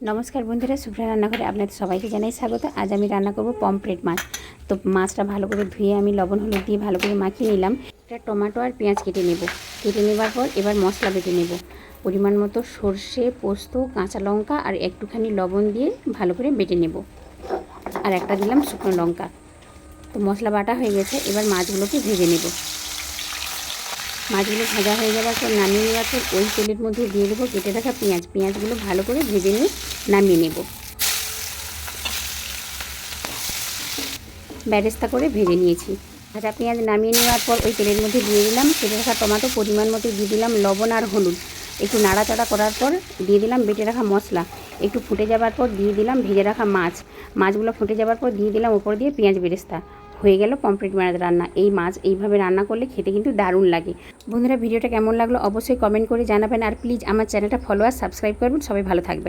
নমস্কার বন্ধুরা, শুভ্রা রান্নাঘরে আপনাদের সবাইকে জানাই স্বাগত। আজ আমি রান্না করব পমপ্লেট মাছ। তো মাছটা ভালো করে ধুয়ে আমি লবণ, হলুদ দিয়ে ভালো করে মাখিয়ে নিলাম। একটা টমেটো আর পেঁয়াজ কেটে নেব। কেটে নেবার পর এবার মশলা বেটে নেব। পরিমাণ মতো সর্ষে, পোস্ত, কাঁচা লঙ্কা আর একটুখানি লবণ দিয়ে ভালো করে বেটে নেব। আর একটা দিলাম শুকনো লঙ্কা। তো মশলা বাটা হয়ে গেছে, এবার মাছগুলোকে ভেজে নেব। মাছগুলো ভাজা হয়ে যাওয়ার পর নামিয়ে নেওয়ার পর ওই তেলের মধ্যে দিয়ে দেবো কেটে রাখা পেঁয়াজ। পেঁয়াজগুলো ভালো করে ভেজে নিয়ে নামিয়ে নেব। ব্যারেস্তা করে ভেজে নিয়েছি। ভাজা পেঁয়াজ নামিয়ে নেওয়ার পর ওই তেলের মধ্যে দিয়ে দিলাম, কেটে রাখা টমেটো, পরিমাণ মতো দিয়ে দিলাম লবণ আর হলুদ। একটু নাড়াচাড়া করার পর দিয়ে দিলাম বেটে রাখা মশলা। একটু ফুটে যাবার পর দিয়ে দিলাম ভেজে রাখা মাছ। মাছগুলো ফুটে যাবার পর দিয়ে দিলাম ওপর দিয়ে পেঁয়াজ বেরেস্তা হয়ে গেল পমফ্রেট মাছ রান্না। এই মাছ এইভাবে রান্না করলে খেতে কিন্তু দারুণ লাগে। বন্ধুরা, ভিডিওটা কেমন লাগল অবশ্যই কমেন্ট করে জানাবেন। আর প্লিজ আমার চ্যানেলটা ফলো আর সাবস্ক্রাইব করবেন। সবাই ভালো থাকবেন।